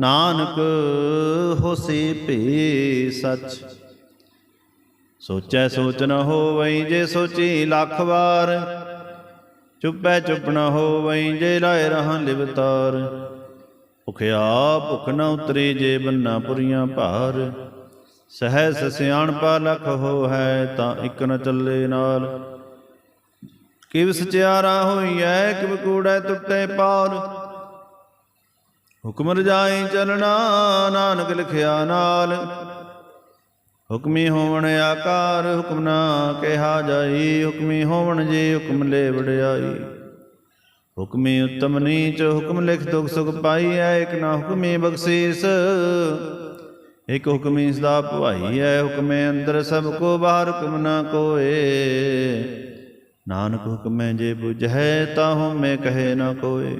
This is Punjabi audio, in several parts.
ਨਾਨਕ ਹੋਸੀ ਭੀ ਸਚ। ਸੋਚੈ ਸੋਚ ਨ ਹੋਵਈ ਜੇ ਸੋਚੀ ਲੱਖ ਵਾਰ। ਚੁੱਪੈ ਚੁੱਪ ਨ ਹੋਵਈ ਜੇ ਲਾਇ ਰਹਾਂ ਲਿਵਤਾਰ ਭੁਖਿਆ ਭੁਖ ਨ ਉਤਰੇ ਜੇ ਬੰਨਾ ਪੁਰੀਆਂ ਭਾਰ। ਸਹਿ ਸਿਆਣਪਾ ਲਖ ਹੋ ਹੈ ਤਾਂ ਇਕ ਨ ਚੱਲੇ ਨਾਲ। ਕਿਵ ਸਚਿਆਰਾ ਹੋਈਐ ਕਿਵ ਕੂੜੈ ਟੁੱਟੇ ਪਾਰ। ਹੁਕਮ ਰਜਾਈ ਚਲਣਾ, ਨਾਨਕ ਲਿਖਿਆ ਨਾਲ। ਹੁਕਮੀ ਹੋਵਣ ਆਕਾਰ, ਹੁਕਮ ਨਾ ਕਿਹਾ ਜਾਈ। ਹੁਕਮੀ ਹੋਵਣ ਜੇ ਹੁਕਮ ਲੈ ਵਡਿਆਈ। ਹੁਕਮੀ ਉਤਮ ਨੀਚ, ਹੁਕਮ ਲਿਖ ਦੁਖ ਸੁਖ ਪਾਈਐ ਇਕ ਨਾ ਹੁਕਮੀ ਬਖਸ਼ੀਸ। ਇਕ ਹੁਕਮੀ ਸਦਾ ਭਵਾਈ ਹੈ ਹੁਕਮੇ ਅੰਦਰ ਸਭ ਕੋ ਬਾਹਰ ਹੁਕਮ ਨਾ ਕੋਏ। ਨਾਨਕ ਹੁਕਮੇ ਜੇ ਬੁਝੈ ਤਾਹੂ ਮੈਂ ਕਹੇ ਨਾ ਕੋਏ।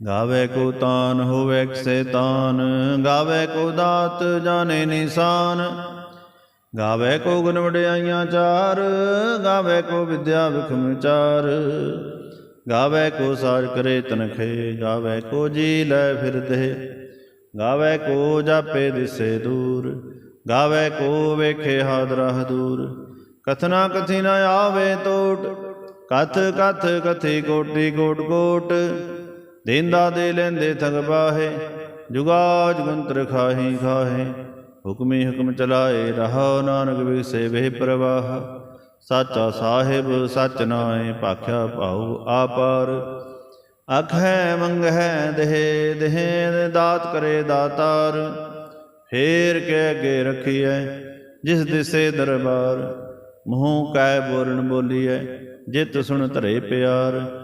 ਗਾਵੇ ਕੋ ਤਾਨ ਹੋਵੇ ਕਿਸੇ ਤਾਨ, ਗਾਵੇ ਕੋ ਦਾਤ ਜਾਣੇ ਨਿਸ਼ਾਨ। ਗਾਵੇ ਕੋ ਗੁਣ ਵਡਿਆਈਆਂ ਚਾਰ, ਗਾਵੇ ਕੋ ਵਿਦਿਆ ਵਿਖਮ ਚਾਰ ਗਾਵੇ ਕੋ ਸਾਜ ਕਰੇ ਤਨਖੇ, ਗਾਵੇ ਕੋ ਜੀ ਲੈ ਫਿਰਦੇ। ਗਾਵੇ ਕੋ ਜਾਪੇ ਦਿਸੇ ਦੂਰ, ਗਾਵੇ ਕੋ ਵੇਖੇ ਹਾਦਰਹ ਦੂਰ। ਕਥਨਾ ਕਥੀ ਨ ਆਵੇ ਤੋਟ, ਕਥ ਕਥ ਕਥੀ ਕੋਟੀ ਕੋਟ ਕੋਟ। ਦੇਂਦਾ ਦੇ ਲੈਂਦੇ ਥਗ ਬਾਹੇ ਜੁਗਾ ਜੁਗੰਤਰ ਖਾਹੀ ਖਾਹੇ। ਹੁਕਮੀ ਹੁਕਮ ਚਲਾਏ ਰਹਾ ਨਾਨਕ ਵਿਸੇ ਵੇ ਪ੍ਰਵਾਹ। ਸਾਚਾ ਸਾਹਿਬ ਸਚ ਨਾਏ ਭਾਖਿਆ ਭਾਉ ਆਪਾਰ। ਅਖੈ ਮੰਗਹਿ ਦੇਹ ਦੇਹ ਦਾਤ ਕਰੇ ਦਾਤਾਰ। ਫੇਰ ਕੇ ਅੱਗੇ ਰਖੀਐ, ਜਿਸ ਦਿਸੇ ਦਰਬਾਰ। ਮੂੰਹ ਕੈ ਬੋਲਣ ਬੋਲੀਐ, ਜਿਤ ਸੁਣ ਧਰੇ ਪਿਆਰ।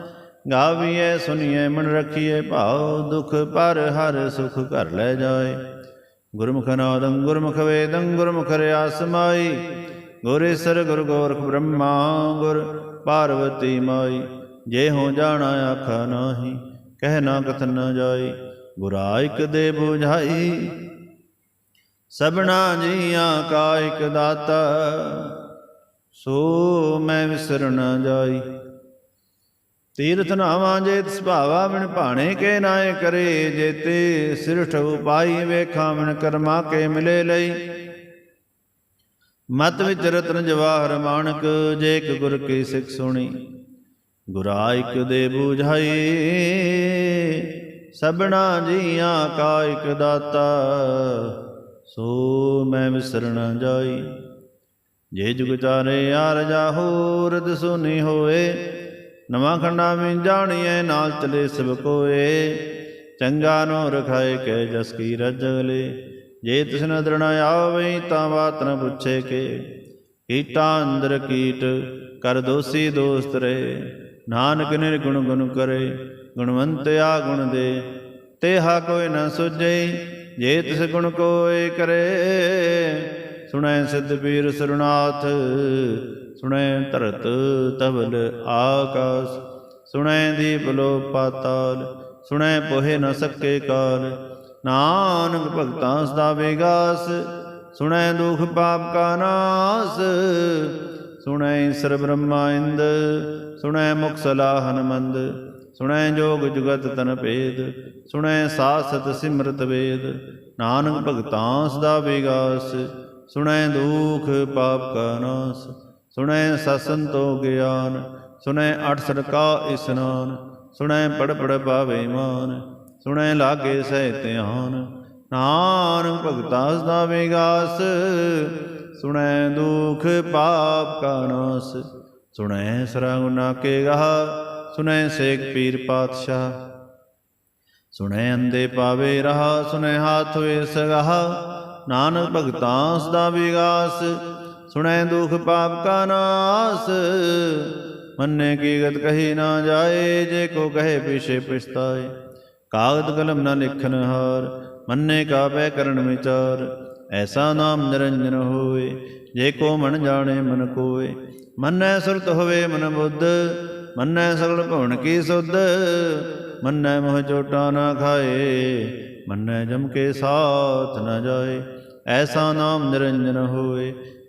ਗਾਵੀਏ ਸੁਨੀਐ, ਮਨ ਰਖੀਐ, ਭਾਉ ਦੁਖ ਪਰ ਹਰ ਸੁਖ ਘਰ ਲੈ ਜਾਏ। ਗੁਰਮੁਖ ਨਾਦੰ ਗੁਰਮੁਖ ਵੇਦੰ ਗੁਰਮੁਖ ਰਿਆ ਸਮਾਈ ਗੁਰੇਸਰ ਗੁਰ ਗੋਰਖ ਬ੍ਰਹਮਾ ਗੁਰ ਪਾਰਵਤੀ ਮਾਈ। ਜੇ ਹੋ ਜਾਣਾ ਆਖਾ ਨਾਹੀ, ਕਹਿ ਨਾ ਕਥਨ ਨਾ ਜਾਈ। ਗੁਰਾ ਇਕ ਦੇ 부ਝਾਈ ਸਭਨਾ ਜੀਆਂ ਕਾ ਇਕ ਦਾਤਾ। ਸੋ ਮੈਂ ਵਿਸਰ ਨਾ ਜਾਈ। ਤੀਰਥ ਨਾਵਾਂ ਜੇ ਸੁਭਾਵਾ ਬਿਨ ਭਾਣੇ ਕੇ ਨਾਏ ਕਰੇ ਜੇਤੇ ਸਿਰਠ ਉਪਾਈ ਵੇਖਾਂ ਬਿਨ ਕਰਮਾ ਕੇ ਮਿਲੇ ਲਈ। ਮਤ ਵਿੱਚ ਰਤਨ ਜਵਾਹਰ ਮਾਨਕ, ਜੇ ਇੱਕ ਗੁਰ ਕੀ ਸਿੱਖ ਸੁਣੀ, ਗੁਰਾ ਦੇ 부ਝਾਈ ਸਭਨਾ ਜੀਆਂ ਕਾ ਇਕ ਦਾਤਾ, ਸੋ ਮੈਂ ਵਿਸਰ ਜਾਈ। ਜੇ ਜੁਗ ਚਾਰੇ ਆਰ ਜਾਹੋ ਰਦ ਸੁਨੀ ਹੋਏ ਨਵਾਂ ਖੰਡਾ ਵਿੱਚ ਜਾਣੀਐ, ਨਾਲ ਚਲੇ ਸਭ ਕੋਏ। ਚੰਗਾ ਨੋ ਰਖਾਏ ਕੈ ਜਸ ਕੀ ਰਜਗਲੇ ਜੇ ਤਿਸ ਨਦਰ ਆਵੇ, ਤਾਂ ਬਾਤ ਨ ਪੁੱਛੇ ਕੇ। ਕੀਟਾ ਅੰਦਰ ਕੀਟ, ਕਰ ਦੋਸੀ ਦੋਸਤ ਰੇ। ਨਾਨਕ ਨਿਰਗੁਣ ਗੁਣ ਕਰੇ, ਗੁਣਵੰਤ ਆ ਗੁਣ ਦੇ। ਤੇਹਾ ਕੋਈ ਨ ਸੁਝੇ, ਜੇ ਤਿਸ ਗੁਣ ਕੋਏ ਕਰੇ। ਸੁਣੈ ਸਿੱਧ ਪੀਰ ਸਰੁਨਾਥ ਸੁਣੈ ਧਰਤ ਤਵਲ ਆਕਾਸ, ਸੁਣੈ ਦੀਪ ਲੋ ਪਾਤਾਲ, ਸੁਣੈ ਪੋਹੇ ਨ ਸਕੇ ਕਾਲ। ਨਾਨਕ ਭਗਤਾਂ ਸਦਾ ਵਿਗਾਸ, ਸੁਣੈ ਦੁਖ ਪਾਪ ਕਾ ਨਾਸ। ਸੁਣੈ ਈਸਰ ਬ੍ਰਹਮਾ ਇੰਦ, ਸੁਣੈ ਮੁਖ ਸਲਾਹਨ ਮੰਦ ਸੁਣੈ ਜੋਗ ਜੁਗਤ ਤਨ ਭੇਦ, ਸੁਣੈ ਸਾਸਤ ਸਿਮਰਤ ਵੇਦ। ਨਾਨਕ ਭਗਤਾਂ ਸਦਾ ਵਿਗਾਸ, ਸੁਣੈ ਦੁਖ ਪਾਪ ਕਾ ਨਾਸ। ਸੁਣੈ ਸਸੰਤੋ ਗਿਆਨ, ਸੁਣੈ ਅਠ ਸੜਕਾ ਇਸਨਾਨ, ਸੁਣੈ ਪੜ ਪੜ ਪਾਵੇ ਮਾਨ, ਸੁਣੈ ਲਾਗੇ ਸਹਿ ਧਿਆਨ। ਨਾਨਕ ਭਗਤਾ ਸਦਾ ਵਿਗਾਸ ਸੁਣੈ ਦੁਖ ਪਾਪ ਕਾ ਨਾਸ, ਸੁਣੈ ਸਰਗੁਨਾ ਕੇ ਗਾਹ, ਸੁਣੈ ਸੇਖ ਪੀਰ ਪਾਤਸ਼ਾਹ। ਸੁਣੈ ਅੰਦੇ ਪਾਵੇ ਰਹਾ, ਸੁਣੈ ਹਾਥ ਵੇ ਸਗਾਹ। ਨਾਨਕ ਭਗਤਾਂ ਦਾ ਵਿਗਾਸ ਸੁਣੈ ਦੁਖ ਪਾਪ ਕਾ ਨਾਸ। ਮੰਨੇ ਕੀ ਗਤ ਕਹੀ ਨਾ ਜਾਏ, ਜੇ ਕੋ ਕਹੇ ਪਿਛੇ ਪਛਤਾਏ। ਕਾਗਦ ਕਲਮ ਨਾ ਲਿਖਨ ਹਾਰ, ਮੰਨੇ ਕਾ ਕਰਨ ਵਿਚਾਰ। ਐਸਾ ਨਾਮ ਨਿਰੰਜਨ ਹੋਏ ਜੇ ਕੋ ਮਨ ਜਾਣੇ ਮਨ ਕੋਏ। ਮੰਨੈ ਸੁਰਤ ਹੋਵੇ ਮਨ ਬੁੱਧ, ਮੰਨੈ ਸਗਲ ਭਵਨ ਕੀ ਸੁਧ। ਮੰਨੈ ਮੋਹ ਚੋਟਾ ਨਾ ਖਾਏ, ਮੰਨੈ ਜਮ ਕੇ ਸਾਥ ਨਾ ਜਾਏ। ਐਸਾ ਨਾਮ ਨਿਰੰਜਨ ਹੋਏ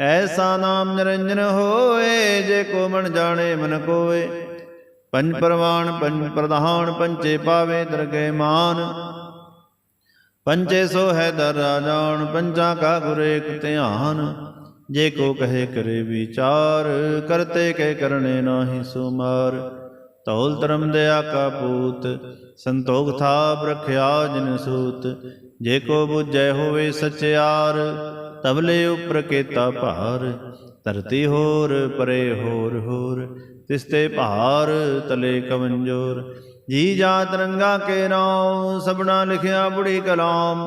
ਐਸਾ ਨਾਮ ਨਿਰੰਜਨ ਹੋਏ, ਜੇ ਕੋ ਮਨ ਜਾਣੇ ਮਨ ਕੋਏ ਪੰਜ ਪ੍ਰਵਾਨ ਪੰਜ ਪ੍ਰਧਾਨ, ਪੰਚੇ ਪਾਵੇ ਦਰਗੇ ਮਾਨ। ਪੰਚੇ ਸੋ ਹੈ ਦਰ ਰਾਜਾਨ ਪੰਜਾਂ ਕਾ ਗੁਰ ਏਕ ਧਿਆਨ। ਜੇ ਕੋ ਕਹੇ ਕਰੇ ਵਿਚਾਰ, ਕਰਤੇ ਕਹਿ ਕਰਨੇ ਨਾਹੀ ਸੁਮਾਰ। ਤੌਲ ਧਰਮ ਦਇਆ ਕਾ ਪੂਤ, ਸੰਤੋਖ ਥਾਪ ਰਖਿਆ ਜਿਨ ਸੂਤ। ਜੇ ਕੋ ਬੁਝੈ ਹੋਵੇ ਸਚਿਆਰ ਤਬਲੇ ਉਪਰ ਕੇਤਾ ਭਾਰ, ਧਰਤੀ ਹੋਰ, ਪਰੇ ਹੋਰ ਹੋਰ ਤਿਸਤੇ ਭਾਰ, ਤਲੇ ਕਵੰਜੋਰ ਜੀ ਜਾ ਰੰਗਾ ਕੇ ਨਾਮ ਸਭਨਾ ਲਿਖਿਆ ਬੁੜੀ ਕਲਾਮ,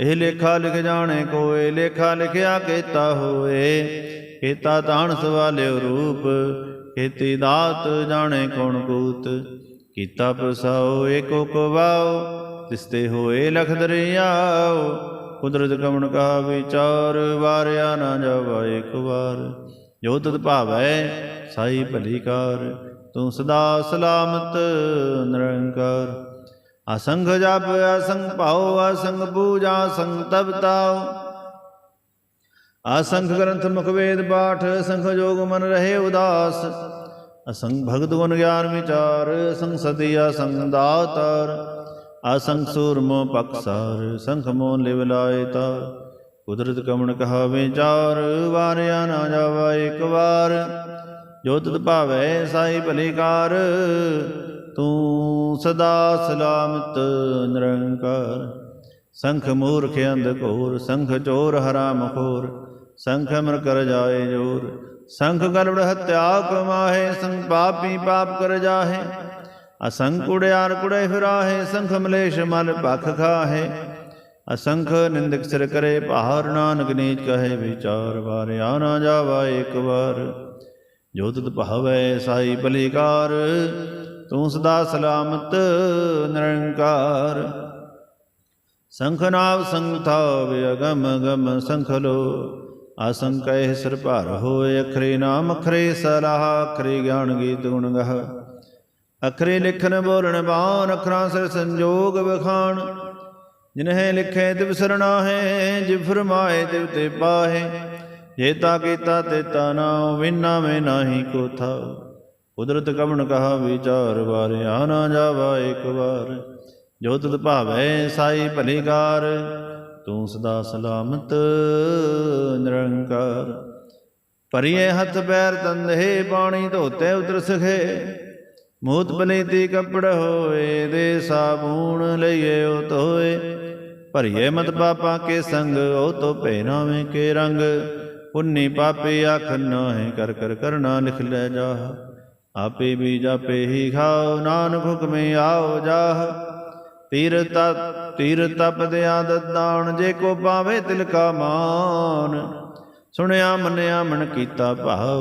ਇਹ ਲੇਖਾ ਲਿਖ ਜਾਣੇ ਕੋਏ, ਲੇਖਾ ਲਿਖਿਆ ਕੀਤਾ ਹੋਏ। ਕੀਤਾ ਤਾਣ ਸਵਾਲਿਓ ਰੂਪ, ਕੀਤੀ ਦਾਤ ਜਾਣੇ ਕੌਣ ਕੂਤ। ਕੀਤਾ ਪਸਾਓ ਏਕੋ ਕੋ ਤਿਸਤੇ ਹੋਏ ਲਖ ਦਰਿਆਓ, ਕੁਦਰਤ ਕਮਣ ਕਾ ਵਿਚਾਰ, ਵਾਰਿਆ ਨਾ ਜਾਵਾ ਇੱਕ ਵਾਰ। ਜੋ ਤਤ ਭਾਵੈ, ਸਾਈ ਭਲੀ ਕਾਰ, ਤੂੰ ਸਦਾ ਸਲਾਮਤ, ਨਿਰੰਕਾਰ। ਅਸੰਗ ਜਪ, ਅਸੰਗ ਭਾਉ, ਅਸੰਗ ਪੂਜਾ ਸੰਗ ਤਪਤਾਉ ਅਸੰਖ ਗ੍ਰੰਥ ਮੁਖ ਵੇਦ ਪਾਠ ਅਸੰਖ ਜੋਗ ਮਨ ਰਹੇ ਉਦਾਸ। ਅਸੰਗ ਭਗਤ ਗੁਣ ਗਿਆਨ ਵਿਚਾਰ ਅਸੰਖ ਸਤੀ ਅਸੰਖ ਦਾਤਾਰ। ਅਸੰਖ ਸੂਰਮੋ ਪਕਸਾਰ ਸੰਖ ਮੋ ਲਿਵ ਲਾਏ ਤਾਰ ਕੁਦਰਤ ਕਮਣ ਕਹਾ ਵਿਚਾਰ ਵਾਰਿਆ ਨਾ ਜਾਵਾ ਇੱਕ ਵਾਰ। ਜੋ ਤਤ ਭਾਵੈ ਸਾਈ ਭਲੀ ਤੂੰ ਸਦਾ ਸਲਾਮਤ ਨਿਰੰਕਾਰ। ਸੰਖ ਮੂਰਖ ਅੰਧ ਘੋਰ, ਸੰਖ ਚੋਰ ਹਰਾਮ ਖੋਰ ਸੰਖ ਅਮਰ ਕਰ ਜਾਏ ਜੋਰ, ਸੰਖ ਗਲਵੜ ਹਤਿਆ ਕਮਾਹੇ ਸੰਖ ਪਾਪੀ ਪਾਪ ਕਰ ਜਾਹੇ। ਅਸੰਖ ਕੁੜਿਆਰ ਕੁੜੇ ਫਿਰਾਹੇ ਸੰਖ ਮਲੇਸ਼ ਮਲ ਭਖ ਖਾਹੇ। ਅਸੰਖ ਨਿੰਦਕ ਸਿਰ ਕਰੇ, ਭਾਰ ਨਾਨਕ ਨੀਚ ਕਹੇ, ਵਿਚਾਰ ਵਾਰਿਆ ਨਾ ਜਾਵਾ ਇੱਕ ਵਾਰ। ਜੋ ਤਤ ਭਾਵੈ ਸਾਈ ਭਲੀਕਾਰ ਤੂੰ ਸਦਾ ਸਲਾਮਤ, ਨਿਰੰਕਾਰ। ਸੰਖ ਨਾਵ ਸੰਗ ਥਾਵ ਗਮ ਸੰਖ ਲੋ। ਆਸੰਕ ਸਿਰ ਭਾਰ ਹੋਏ, ਅਖਰੇ ਨਾਮ ਅਖਰੇ ਸਲਾਹ, ਅਖਰੇ ਗਿਆਨ ਗੀਤ ਗੁਣ ਗਹ। ਅਖਰੇ ਲਿਖਨ ਬੋਲਣ ਬਾਣ, ਅਖਰਾਂ ਸਿਰ ਸੰਜੋਗ ਵਿਖਾਣ। ਜਿਨਹਿ ਲਿਖੇ ਤਿਵ ਸਰਣਾ ਹੈ ਜਿ ਫਰਮਾਏ ਤਿਵ ਤੇ ਪਾਹੇ। ਜੇਤਾ ਕੀਤਾ ਤੇਤਾ ਨਾਉ ਵਿਨਾ ਮੈਂ ਨਾਹੀ ਕੋ ਥਾਉ ਕੁਦਰਤ ਕਵਣ ਕਹਾ ਵਿਚਾਰ ਆ ਨਾ ਜਾਵਾ ਇੱਕ ਵਾਰ। ਜੋ ਤਤ ਭਾਵੈ ਸਾਈ ਭਲੀਕਾਰ ਤੂੰ ਸਦਾ ਸਲਾਮਤ, ਨਿਰੰਕਾਰ। ਪਰਿਏ ਹੱਥ ਪੈਰ ਤੰਦੇ ਪਾਣੀ ਧੋਤੇ ਉਤਰ ਸਖੇ। ਮੂਤ ਬਲੀਤੀ ਕੱਪੜ ਹੋਏ ਦੇ ਸਾਬੂਣ ਲਈਏ ਉਹ ਧੋਏ। ਭਰੀਏ ਮਤ ਪਾਪਾ ਕੇ ਸੰਗ, ਉਹ ਤੋ ਪਹਿਰਾਵੇਂ ਕੇ ਰੰਗ। ਪੁੰਨੀ ਪਾਪੇ ਆਖ ਨਾਹੀ ਕਰ ਕਰ ਕਰਨਾ ਲਿਖ ਲੈ ਜਾ ਆਪੇ ਵੀ ਜਾਪੇ ਹੀ ਖਾਓ, ਨਾਨਕ ਹੁਕਮੇ ਆਓ ਜਾਹ। ਤੀਰ ਤਪ ਤੀਰ ਤਪ ਦੇ ਆਦਤ ਦਾਣ ਜੇ ਕੋ ਪਾਵੇ ਤਿਲ ਕਾ ਮਾਨ। ਸੁਣਿਆ ਮੰਨਿਆ ਮਨ ਕੀਤਾ ਭਾਉ,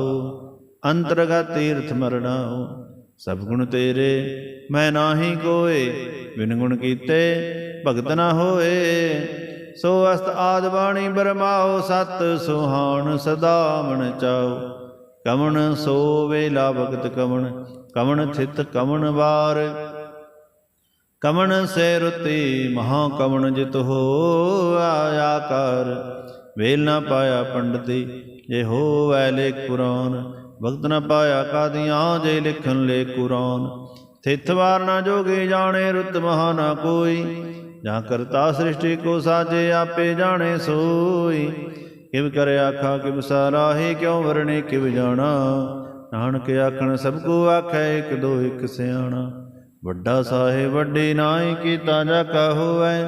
ਅੰਤਰਗਤ ਤੀਰਥ ਮਰਣਾਉ ਸਭ ਗੁਣ ਤੇਰੇ, ਮੈਂ ਨਾਹੀ ਕੋਏ, ਬਿਨ ਗੁਣ ਕੀਤੇ ਭਗਤ ਨਾ ਹੋਏ। ਸੋ ਅਸਤ ਆਦ ਬਾਣੀ ਬਰਮਾਓ, ਸਤ ਸੁਹਾਣ ਸਦਾ ਮਨ ਚਾਓ। ਕਵਣ ਸੋ ਵੇਲਾ ਭਗਤ ਕਵਣ ਕਵਣ ਥਿਤ ਕਵਣ ਵਾਰ। ਕਵਣ ਸੇ ਰੁਤੀ ਮਹਾ ਕਵਣ ਜਿਤ ਹੋ ਆਇਆ ਕਰ। ਵੇਲ ਨਾ ਪਾਇਆ ਪੰਡਤੀ, ਜੇ ਹੋਵੈ ਲੇਖ ਕੁਰਾਨ ਭਗਤ ਨਾ ਪਾਇਆ ਕਾਦੀਆਂ ਜੇ ਲਿਖਣ ਲੇ ਕੁਰਾਨ। ਥਿਤ ਵਾਰ ਨਾ ਜੋਗੇ ਜਾਣੇ ਰੁਤ ਮਹਾ ਨਾ ਕੋਈ। ਜਾਂ ਕਰਤਾ ਸ੍ਰਿਸ਼ਟੀ ਕੋ ਸਾਜੇ ਆਪੇ ਜਾਣੇ ਸੋਈ। ਕਿਵ ਕਰ ਆਖਾ, ਕਿਵ ਸਾਰਾਹੀ ਕਿਉ ਵਰਣੇ, ਕਿਵ ਜਾਣਾ? ਨਾਨਕ ਆਖਣ, ਸਭ ਕੋ ਆਖੈ ਇਕ ਦੋ ਇਕ ਸਿਆਣਾ। ਵੱਡਾ ਸਾਹਿਬ ਵੱਡੀ ਨਾਹੀ ਕੀਤਾ ਜਾ ਕਾ ਹੋਐ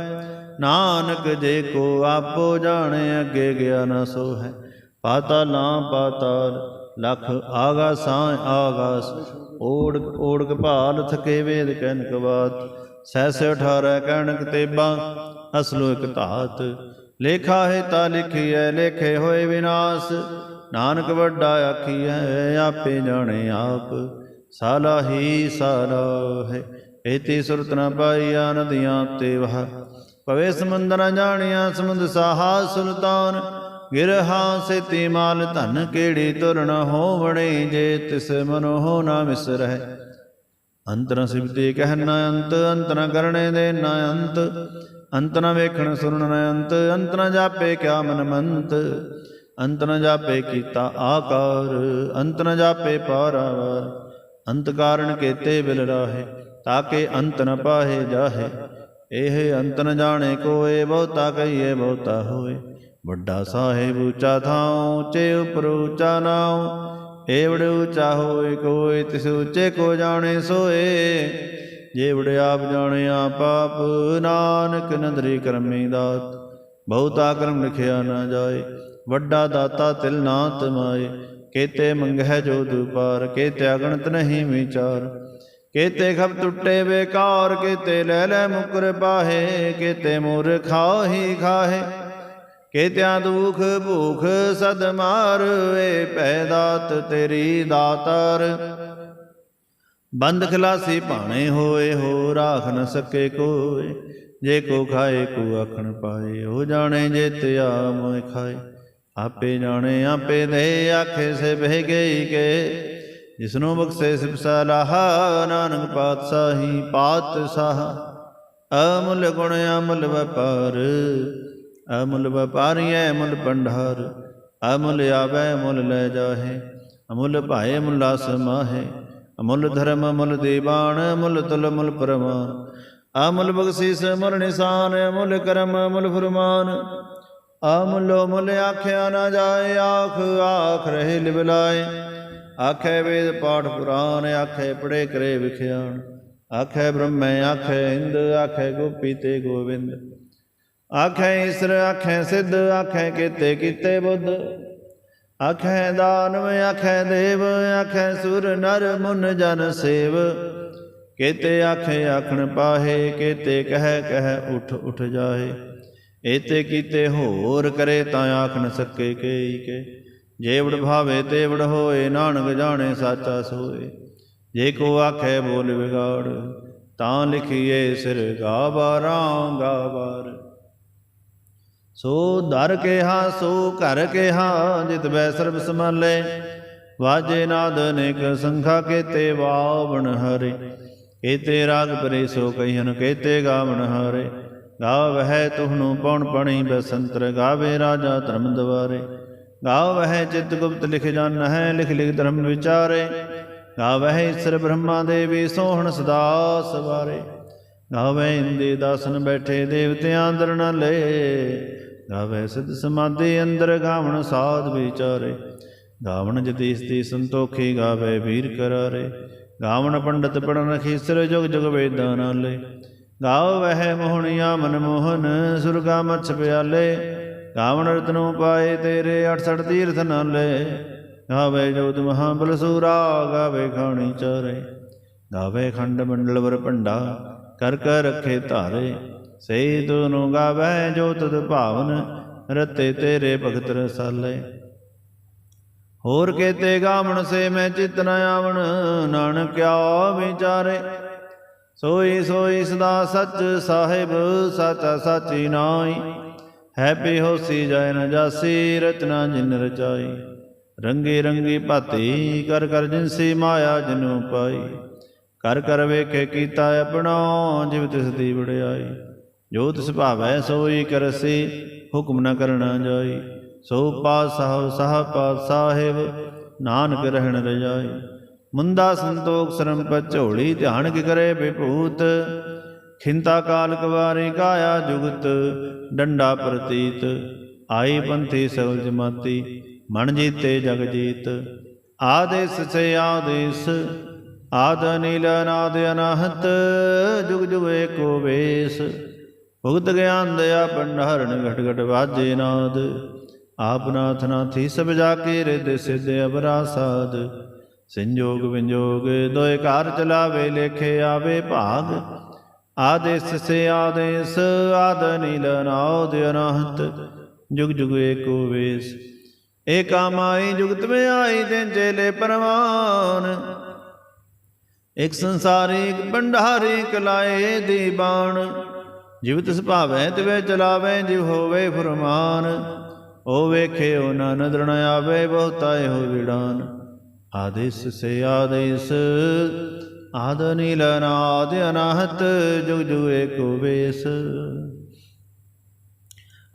ਨਾਨਕ ਜੇ ਕੋ ਆਪੋ ਜਾਣੇ, ਅੱਗੇ ਗਿਆ ਨਾ ਸੋ ਹੈ ਪਾਤਾਲਾਂ ਪਾਤਾਲ ਲਖ ਆਗਾਸਾਂ ਆਗਾਸ ਓੜ ਓੜਕ ਭਾਲ ਥਕੇ ਵੇਦ ਕਹਿਨਕ ਬਾਤ ਸਹਿਸ 18 ਕਹਿਣਕ ਤੇਬਾ ਅਸਲੋ ਇਕ ਧਾਤ। ਲੇਖਾ ਹੈ ਤਾ ਲਿਖੀਐ, ਲੇਖੇ ਹੋਏ ਵਿਨਾਸ਼, ਨਾਨਕ ਵੱਡਾ ਆਖੀਐ, ਆਪੇ ਜਾਣੇ ਆਪ। ਸਾਲਾ ਹੀ ਸਾਲਾ ਹੈ, ਏਤੀ ਸੁਰਤ ਨ ਪਾਈਆ, ਨਦੀਆਂ ਤੇ ਵਹ। ਪਵੇ ਸਮੁੰਦਰ ਨ ਜਾਣਿਆ, ਸਮੁੰਦ ਸਾਹਾ ਸੁਲਤਾਨ ਗਿਰਹਾ ਸੇਤੀ ਮਾਲ ਧਨ ਕਿਹੜੀ ਤੁਰਨ ਹੋਵਣੇ ਜੇ ਤਿਸ ਮਨੋ ਹੋ ਨਾ ਵਿਸਰਹਿ ਅੰਤਰ ਸਿਬਤੇ ਕਹਿ ਨਾ ਅੰਤ ਅੰਤ ਨ ਕਰਨੇ ਦੇ ਨਾ ਅੰਤ ਅੰਤ ਨ ਵੇਖਣ ਸੁਣਨ ਨ ਅੰਤ ਅੰਤ ਨ ਜਾਪੇ ਕਿਆ ਮਨ ਮੰਤ ਅੰਤ ਨ ਜਾਪੇ ਕੀਤਾ ਆਕਾਰ ਅੰਤ ਨ ਜਾਪੇ ਪਾਰਾਵਾਰ, ਅੰਤ ਕਾਰਨ ਕੇਤੇ ਬਿਲ ਰਾਹੇ, ਤਾਕੇ ਅੰਤ ਨ ਪਾਹੇ ਜਾਹੇ, ਇਹ ਅੰਤ ਨ ਜਾਣੇ ਕੋਏ ਬਹੁਤਾ ਕਹੀਏ ਬਹੁਤਾ ਹੋਏ। ਵੱਡਾ ਸਾਹਿਬ ਉੱਚਾ ਥਾਉ, ਉੱਚੇ ਉਪਰ ਉੱਚਾ ਨਾਉ। ਏਵੜ ਉੱਚਾ ਹੋਏ ਕੋਈ ਤਿਸ ਉੱਚੇ ਕੋ ਜਾਣੇ ਸੋਏ। ਜੇਵੜ ਆਪ ਜਾਣਿਆ ਪਾਪ ਨਾਨਕ ਨਦਰੀ ਕਰਮੀ ਦਾਤ। ਬਹੁਤਾ ਕਰਮ ਲਿਖਿਆ ਨਾ ਜਾਏ, ਵੱਡਾ ਦਾਤਾ ਤਿਲ ਨਾ ਤਮਾਏ। ਕੇਤੇ ਮੰਗਹਿ ਜੋ ਦੁਪਾਰ, ਕੇਤੇ ਅਗਣਤ ਨਹੀਂ ਵਿਚਾਰ। ਕੇਤੇ ਖਬ ਟੁੱਟੇ ਬੇਕਾਰ, ਕੇਤੇ ਲੈ ਲੈ ਮੁਕਰ ਪਾਹੇ, ਕੇਤੇ ਮੂਰ ਖਾਹੀ ਖਾਹੇ। ਕੇਤਿਆਂ ਦੁਖ ਭੂਖ ਸਦ ਮਾਰ ਏ ਪੈਦਾਤ ਤੇਰੀ ਦਾਤਾਰ। ਬੰਦ ਖਲਾਸੀ ਭਾਣੇ ਹੋਏ ਹੋ ਰਾਖ ਨ ਸਕੇ ਕੋਏ। ਜੇ ਕੋ ਖਾਏ, ਕੋ ਆਖਣ ਪਾਏ। ਹੋ ਜਾਣੇ ਜੇ ਤਿਆ ਮੋਇ ਖਾਏ। ਆਪੇ ਜਾਣੇ, ਆਪੇ ਦੇ ਆਖੇ, ਸੇ ਬਹਿ ਗਈ ਕੇ। ਜਿਸਨੂੰ ਬਖਸ਼ੇ ਸਿਬ ਸਲਾਹਾ ਨਾਨਕ ਪਾਤਸ਼ਾਹੀ ਪਾਤਸ਼ਾਹ। ਅਮੁੱਲ ਗੁਣ ਅਮੁੱਲ ਵਪਾਰ। ਅਮੁੱਲ ਵਪਾਰੀਐ ਮੁੱਲ ਭੰਡਾਰ, ਅਮੁੱਲ ਆਵੈ ਮੁੱਲ ਲੈ ਜਾਹੇ, ਅਮੁੱਲ ਭਾਏ ਮੁੱਲਾ ਸਮਾਹੇ ਅਮੁੱਲ ਧਰਮ ਅਮੁੱਲ ਦੀਵਾਨ, ਅਮੁੱਲ ਤੁਲ ਮੁੱਲ ਪਰਮਾਨ ਅਮੁੱਲ ਬਖਸ਼ੀਸ ਮੁੱਲ ਨਿਸ਼ਾਨ, ਅਮੁੱਲ ਕਰਮ ਅਮੁੱਲ ਫਰਮਾਨ, ਅਮੁੱਲੋ ਮੁੱਲ ਆਖਿਆ ਨਾ ਜਾਏ, ਆਖ ਆਖ ਰਹੇ ਲਿਵਲਾਏ ਆਖੇ ਵੇਦ ਪਾਠ ਪੁਰਾਨ ਆਖੇ ਪੜੇ ਕਰੇ ਵਿਖਿਆਣ, ਆਖੇ ਬ੍ਰਹਮੈ, ਆਖੇ ਇੰਦ, ਆਖੇ ਗੋਪੀ ਤੇ ਗੋਵਿੰਦ ਆਖੈ ਈਸਰ, ਆਖੈ ਸਿੱਧ, ਆਖੈ ਕੀਤੇ ਕੀਤੇ ਬੁੱਧ। ਆਖੈ ਦਾਨਵ ਆਖੈ ਦੇਵ, ਆਖੈ ਸੁਰ ਨਰ ਮੁਨ ਜਨ ਸੇਵ। ਕੇਤੇ ਆਖੇ ਆਖਣ ਪਾਹੇ, ਕੀਤੇ ਕਹਿ ਕਹਿ ਉਠ ਉਠ ਜਾਹੇ। ਏਤੇ ਕੀਤੇ ਹੋਰ ਕਰੇ ਤਾਂ ਆਖਣ ਸਕੇ ਕੇਈ ਕੇ। ਜੇਵੜ ਭਾਵੇ ਤੇਵੜ ਹੋਏ, ਨਾਨਕ ਜਾਣੇ ਸਾਚਾ ਸੋਏ। ਜੇ ਕੋ ਆਖੇ ਬੋਲ ਵਿਗਾੜ, ਤਾਂ ਲਿਖੀਏ ਸਿਰ ਗਾਬਾਰਾਂ ਗਾਬਾਰ ਸੋ ਦਰ ਕੇਹਾ, ਸੋ ਘਰ ਕੇਹਾ, ਜਿਤ ਬੈ ਸਰਬ ਸਮਾਲੇ ਵਾਜੇ ਨਾਦ ਅਨੇਕ ਸੰਖਾ ਕੇਤੇ ਵਾਵਣ ਹਰੇ। ਕੇਤੇ ਰਾਗ ਪਰੇ ਸੋ ਕਹੀਨ ਕੇਤੇ ਗਾਵਣ ਹਰੇ। ਗਾਵਹਿ ਤੁਹਨੂੰ ਪਉਣ ਪਣੀ ਬਸੰਤਰ, ਗਾਵੇ ਰਾਜਾ ਧਰਮ ਦਵਾਰੇ। ਗਾਵਹਿ ਚਿਤ ਗੁਪਤ ਲਿਖ ਜਨ ਹੈ ਲਿਖ ਲਿਖ ਧਰਮ ਵਿਚਾਰੇ। ਗਾਵਹਿ ਈਸ਼ਰ ਬ੍ਰਹਮਾ ਦੇਵੀ ਸੋਹਣ ਸਦਾ ਸਵਾਰੇ। ਗਾਵੇ ਇੰਦੇ ਦਾਸਨ ਬੈਠੇ ਦੇਵਤਿਆਂ ਅੰਦਰ ਨ ਲੈ। ਗਾਵੇ ਸਿਧ ਸਮਾਧੀ ਅੰਦਰ ਗਾਵਣ ਸਾਧ ਵਿਚਾਰੇ। ਗਾਵਣ ਜਤੀਸ ਦੀ ਸੰਤੋਖੀ ਗਾਵੇ ਵੀਰ ਕਰਾਰੇ। ਗਾਵਣ ਪੰਡਤ ਪੜਨ ਖੀਸਰ ਜੁਗ ਜੁਗ ਵੇਦਾਂ ਨਾਲੇ ਗਾਵ ਵਹਿ ਮੋਹਣੀਆਂ ਮਨ ਮੋਹਨ ਸੁਰਗਾ ਮਛ ਪਿਆਲੇ। ਗਾਵਣ ਰਤਨੋਂ ਪਾਏ ਤੇਰੇ 68 ਤੀਰਥ ਨਾਲੇ ਗਾਵੇ ਜੋਤ ਮਹਾਬਲ ਸੂਰਾ, ਗਾਵੇ ਖਾਣੀ ਚਾਰੇ। ਗਾਵੇ ਖੰਡ ਮੰਡਲ ਵਰ ਭੰਡਾ ਕਰ ਕਰ ਰੱਖੇ ਧਾਰੇ। ਸਈ ਤੁਨੂੰ ਗਾਵੇ ਜੋ ਤਦ ਭਾਵਨ, ਰਤੇ ਤੇਰੇ ਭਗਤ ਰਸਾਲੇ। ਹੋਰ ਕੇਤੇ ਗਾਵਣ ਸੇ ਮੈਂ ਚਿਤ ਨ ਆਵਣ ਨਾਨਕਿਆ ਵਿਚਾਰੇ। ਸੋਈ ਸੋਈ ਸਦਾ ਸੱਚ ਸਾਹਿਬ, ਸਾਚਾ ਸਾਚੀ ਨਾਈ ਹੈ ਬੇਹੋਸੀ ਜੈ ਨ ਜਾਸੀ, ਰਚਨਾ ਜਿਨ ਰਚਾਈ। ਰੰਗੇ ਰੰਗੀ ਭਾਤੀ ਕਰ ਕਰ ਜਿਨਸੀ ਮਾਇਆ ਜਿਨੂ ਪਾਈ ਕਰ ਕਰ ਵੇਖੇ ਕੀਤਾ ਆਪਣਾ, ਜਿਵ ਤਿਸ ਦੀ ਵਡਿਆਈ। ਜੋ ਤਿਸ ਭਾਵੈ ਸੋਈ ਕਰਸੀ, ਹੁਕਮ ਨ ਕਰਨਾ ਜਾਈ। ਸੋ ਪਾਸਹੁ ਸਹ ਪਾਤ ਸਾਹਿਬ ਨਾਨਕ ਰਹਿਣ ਰਜਾਈ। ਮੁੰਦਾ ਸੰਤੋਖ ਸਰਮ ਪਚੋੜੀ ਧਿਆਨ ਕੀ ਕਰੇ ਵਿਭੂਤ। ਖਿੰਤਾ ਕਾਲ ਕਵਾਰੀ ਕਾਇਆ ਜੁਗਤ, ਡੰਡਾ ਪ੍ਰਤੀਤ। ਆਈ ਪੰਥੀ ਸਗਲ ਜਮਾਤੀ, ਮਨ ਜੀਤੇ ਜਗ ਜੀਤ। ਆਦੇਸ ਸੇ ਆਦੇਸ ਆਦ ਨੀਲ ਅਨਾਦ ਅਨਾਹਤ, ਜੁਗ ਜੁਗ ਏਕੋ ਵੇਸ। ਭੁਗਤ ਗਿਆਨ ਦਇਆ ਭੰਡਾਰਣ ਘਟ ਘਟ ਵਾਜੇ ਨਾਦ। ਆਪ ਨਾਥ ਨਾਥੀ ਸਭ ਜਾ ਕੇ ਰਿਦ ਸਿਧ ਅਬਰਾ ਸਾਧ ਸੰਜੋਗ ਵਿੰਜੋਗ ਦੋਇ ਘਰ ਚਲਾਵੇ, ਲੇਖੇ ਆਵੇ ਭਾਗ। ਆਦੇਸ ਸੇ ਆਦੇਸ, ਆਦ ਨੀਲ ਨਾਦ ਅਨਾਹਤ, ਜੁਗ ਜੁਗ ਏਕੋ ਵੇਸ। ਏਕਾ ਮਾਈ ਜੁਗਤ ਮੇ ਆਈ ਤੇ ਚੇਲੇ ਪਰਵਾਨ। ਇਕ ਸੰਸਾਰੀ ਇਕ ਭੰਡਾਰੀ ਕਲਾਏ ਦੀ ਬਾਣ ਜਿਵ ਤਿਸ ਭਾਵੈ ਤਿਵੇ ਚਲਾਵੇ, ਜਿਵ ਹੋਵੇ ਫਰਮਾਨ। ਓ ਵੇਖੇ ਓ ਨਾ ਨਦਰ ਨ ਆਵੇ, ਬਹੁਤਾ ਇਹੋ ਵਿੜਾਨ। ਆਦੇਸ ਸੇ ਆਦੇਸ ਆਦ ਨੀਲ ਨਾਦ ਅਨਾਹਤ, ਜੁਗ ਜੁਗ ਏਕੋ ਵੇਸ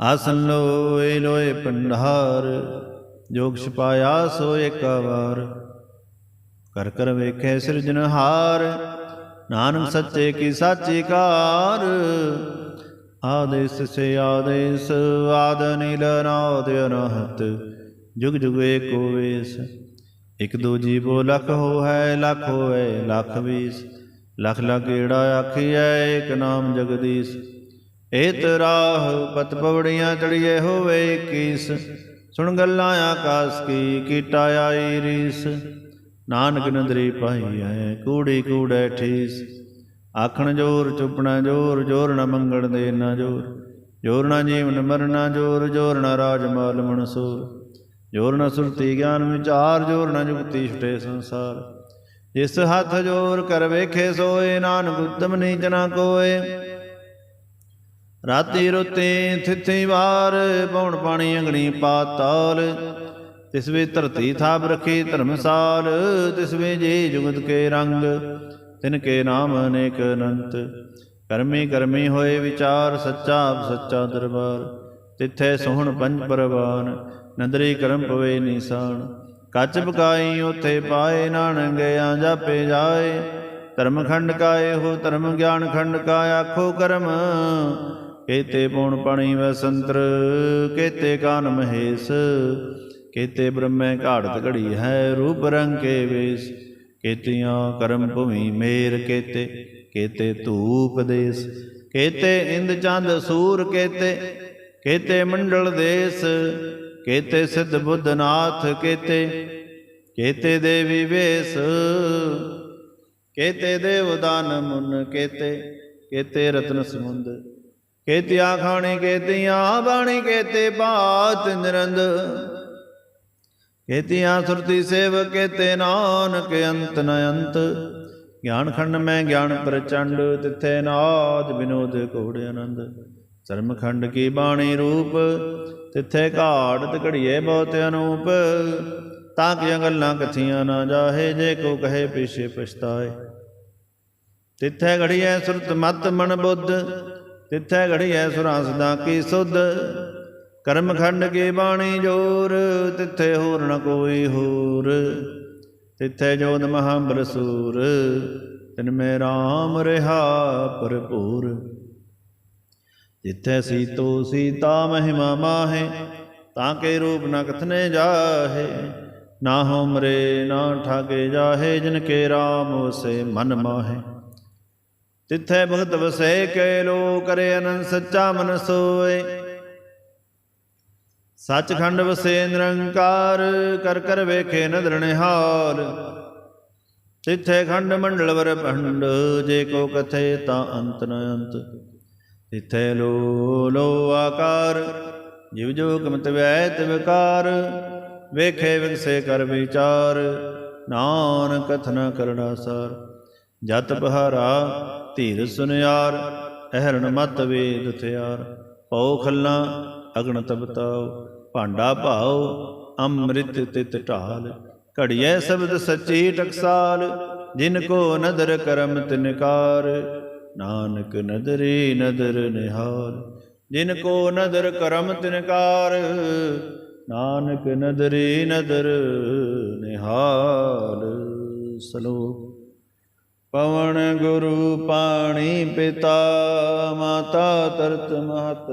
ਆਸਨ ਲੋਏ ਲੋਏ ਪੰਡਾਰ ਜੋਗ ਛਪਾਇਆ ਸੋ ਏਕਾ ਵਾਰ ਕਰ ਕਰ ਵੇਖੇ ਸਿਰਜਨਹਾਰ ਨਾਨਕ ਸੱਚੇ ਕੀ ਸਾਚੀ ਕਾਰ। ਆਦੇਸ ਸੇ ਆਦੇਸ, ਆਦ ਨੀਲ ਨਾਦ ਅਨਹਤ, ਜੁਗ ਜੁਗ ਏਕੋ ਵੇਸ। ਇਕ ਦੋ ਜੀਵੋ ਲਖ ਹੋ ਹੈ ਲਖ ਹੋਏ ਲਖ ਵੀਸ। ਲਖ ਲਖ ਆਖੀਐ, ਏਕ ਨਾਮ ਜਗਦੀਸ਼। ਏਤ ਰਾਹ ਪਤ ਪਵੜੀਆਂ ਚੜੀਏ ਹੋਵੇ 21 ਸੁਣ ਗੱਲਾਂ ਆਕਾਸ ਕੀ, ਕੀਟਾ ਆਈ ਰੀਸ। ਨਾਨਕ ਨਦਰੀ ਪਾਈ ਐ ਕੂੜੀ ਕੂੜੈ ਠੀਸ। ਆਖਣ ਜੋਰ, ਚੁੱਪਣਾ ਜੋਰ ਜੋਰ ਨਾ ਮੰਗਣ ਦੇ ਨਾ ਜੋਰ। ਜੋਰ ਨ ਜੀਵਨ ਮਰਨਾ ਜੋਰ ਜੋਰ ਨ ਰਾਜ ਮਾਲ ਮਨਸੂਰ। ਜੋਰ ਨ ਸੁਰਤੀ ਗਿਆਨ ਵਿਚਾਰ, ਜੋਰ ਨਾ ਜੁਗਤੀ ਛੁਟੇ ਸੰਸਾਰ। ਜਿਸ ਹੱਥ ਜੋਰ ਕਰ ਵੇਖੇ ਸੋਏ, ਨਾਨਕ ਉਤਮ ਨੀਚ ਨਾ ਕੋਏ। ਰਾਤੀ ਰੁੱਤੇ ਥਿੱਥੀ ਵਾਰ ਪੌਣ ਪਾਣੀ ਅੰਗਣੀ ਪਾਤਾਲ ਤਿਸ ਵੇ ਧਰਤੀ ਥਾਪ ਰਖੀ ਧਰਮਸਾਲ, ਤਿਸ ਵੇ ਜੇ ਜੁਗਤ ਕੇ ਰੰਗ, ਤਿਨ ਕੇ ਨਾਮ ਅਨੇਕ ਅਨੰਤ। ਕਰਮੀ ਕਰਮੀ ਹੋਏ ਵਿਚਾਰ, ਸੱਚਾ ਸੱਚਾ ਦਰਬਾਰ। ਤਿੱਥੇ ਸੋਹਣ ਪੰਜ ਪਰਵਾਨ, ਨਦਰੀ ਕਰਮ ਪਵੇ ਨਿਸ਼ਾਨ। ਕੱਚ ਬਕਾਈ ਉਥੇ ਪਾਏ ਨਾਨਕ ਗਿਆ ਜਾਪੇ ਜਾਏ। ਧਰਮ ਖੰਡ ਕਾਏ ਹੋ, ਧਰਮ ਗਿਆਨ ਖੰਡ ਕਾ ਆਖੋ ਕਰਮ। ਕੇਤੇ ਪੌਣ ਪਾਣੀ ਵਸੰਤਰ, ਕੇਤੇ ਕਾਨ ਮਹੇਸ਼ ਕੇਤੇ ਬ੍ਰਹਮੈ ਘਾੜਤ ਘੜੀ ਹੈ ਰੂਪ ਰੰਗ ਕੇ ਵੇਸ। ਕੇਤੀਆਂ ਕਰਮ ਭੂਮੀ ਮੇਰ ਕੇਤੇ ਕੇਤੇ ਧੂਪ ਦੇਸ। ਕੇਤੇ ਇੰਦ ਚੰਦ ਸੂਰ ਕੇਤੇ ਕੇਤੇ ਮੰਡਲ ਦੇਸ। ਕੇਤੇ ਸਿੱਧ ਬੁੱਧ ਨਾਥ ਕੇਤੇ ਦੇਵੀ ਵੇਸ। ਕੇਤੇ ਦੇਵ ਦਾਨ ਮੁਨ ਕੇਤੇ ਕੇਤੇ ਰਤਨ ਸਮੁੰਦ। ਕੇਤਿਆ ਖਾਣੀ ਕੇਤੀਆਂ ਬਾਣੀ ਕੇਤੇ ਬਾਤ ਨਿਰੰਦ। ਕੇਤੀਆਂ ਸੁਰਤੀ ਸੇਵ ਕੇਤੇ ਨਾਨਕ, ਅੰਤ ਨ ਅੰਤ। ਗਿਆਨ ਖੰਡ ਮੈਂ ਗਿਆਨ ਪ੍ਰਚੰਡ, ਤਿੱਥੇ ਨਾਦ ਬਿਨੋਦ ਕੋੜ ਆਨੰਦ। ਧਰਮ ਖੰਡ ਕੀ ਬਾਣੀ ਰੂਪ, ਤਿੱਥੇ ਘਾੜਤ ਘੜੀਏ ਬਹੁਤ ਅਨੂਪ। ਤਾਂ ਕਿ ਗੱਲਾਂ ਕਥੀਆਂ ਨਾ ਜਾਹੇ, ਜੇ ਕੋ ਕਹੇ ਪਿਛੇ ਪਛਤਾਏ। ਤਿੱਥੇ ਘੜੀਏ ਸੁਰਤ ਮਤ ਮਨ ਬੁੱਧ, ਤਿੱਥੇ ਘੜੀਐ ਸੁਰਾਂ ਸਦਾ ਕੀ ਸੁਧ। ਕਰਮ ਖੰਡ ਕੇ ਬਾਣੀ ਜੋਰ, ਤਿੱਥੇ ਹੋਰ ਨ ਕੋਈ ਹੋਰ। ਤਿੱਥੇ ਜੋਤ ਮਹਾਬਰਸੂਰ ਤਿਨ ਮੈਂ RAM ਰਹਾ ਭਰਪੂਰ। ਜਿੱਥੇ ਸੀਤੋ ਸੀਤਾ ਮਹਿਮਾ ਮਾਹੇ, ਤਾਂ ਕੇ ਰੂਪ ਨ ਕਥਨੇ ਜਾਹੇ। ਨਾ ਹੋਮਰੇ ਨਾ ਠਾਗੇ ਜਾਹੇ, ਜਿਨ ਕੇ RAM ਵਸੇ ਮਨ ਮਾਹੇ। ਤਿੱਥੇ ਭਗਤ ਵਸੇ ਕੇ ਲੋ ਕਰੇ ਅਨੰਦ ਸੱਚਾ ਮਨ ਸੋਏ। ਸੱਚਖੰਡ ਵਸੇ ਨਿਰੰਕਾਰ, ਕਰ ਕਰ ਵੇਖੇ ਨਦਰ ਨਿਹਾਲ। ਤਿੱਥੇ ਖੰਡ ਮੰਡਲ ਵਰ ਭੰਡ, ਜੇ ਕੋ ਕਥੇ ਤਾਂ ਅੰਤ ਨ ਅੰਤ। ਤਿੱਥੇ ਲੋ ਲੋ ਆਕਾਰ, ਜਿਵ ਜੋ ਕਮਤ ਵੈਤ ਵਿਕਾਰ। ਵੇਖੇ ਵਿਗਸੇ ਕਰ ਵਿਚਾਰ ਨਾਨ ਕਥਨ ਕਰਣਾ ਸਾਰ ਜਤ ਬਹਾਰਾ, ਧੀਰ ਸੁਨਿਆਰ, ਅਹਰਣ ਮਤ ਵੇਦ ਥਿਆਰ ਪਉ ਖੱਲਾ, ਅਗਣ ਤਬਤਾਉ ਭਾਂਡਾ ਭਾਉ ਅੰਮ੍ਰਿਤ ਤਿਤ ਢਾਲ। ਘੜੀਐ ਸ਼ਬਦ ਸੱਚੀ ਟਕਸਾਲ, ਜਿਨ ਕੋ ਨਦਰ ਕਰਮ ਤਿਨਕਾਰ ਨਾਨਕ ਨਦਰੀ ਨਦਰ ਨਿਹਾਲ, ਜਿਨ ਕੋ ਨਦਰ ਕਰਮ ਤਿਨਕਾਰ ਨਾਨਕ ਨਦਰੀ ਨਦਰ ਨਿਹਾਲ, ਸਲੋਕ। ਪਵਨ ਗੁਰੂ ਪਾਣੀ ਪਿਤਾ, ਮਾਤਾ ਤਰਤ ਮਹਤ।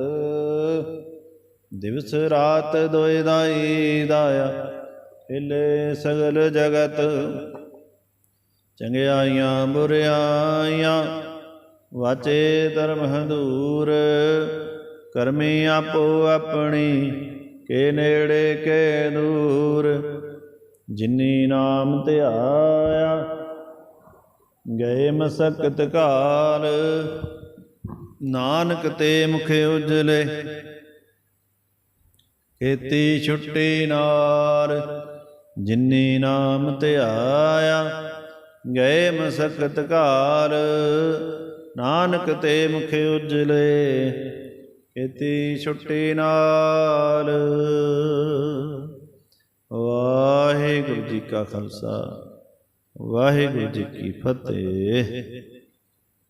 ਦਿਵਸ ਰਾਤ ਦੋਇ ਦਾਈ ਦਾਇਆ, ਹਿਲੇ ਸਗਲ ਜਗਤ। ਚੰਗਿਆਈਆਂ ਬੁਰਿਆਈਆਂ ਵਾਚੇ ਧਰਮ ਹਦੂਰ। ਕਰਮੀ ਆਪੋ ਆਪਣੀ, ਕੇ ਨੇੜੇ, ਕੇ ਦੂਰ। ਜਿਨੀ ਨਾਮ ਧਿਆਇਆ, ਗਏ ਮਸਕਤ ਕਾਲ। ਨਾਨਕ ਤੇ ਮੁਖ ਉਜਲੇ ਕੀਤੀ ਛੁੱਟੀ ਨਾਲ, ਜਿਨੀ ਨਾਮ ਧਿਆਇਆ ਗਏ ਮਸਕਤ ਕਾਲ ਨਾਨਕ ਤੇ ਮੁਖ ਉਜਲੇ ਕੀਤੀ ਛੁੱਟੀ ਨਾਲ। ਵਾਹਿਗੁਰੂ ਜੀ ਕਾ ਖਾਲਸਾ, ਵਾਹਿਗੁਰੂ ਜੀ ਕੀ ਫਤਿਹ।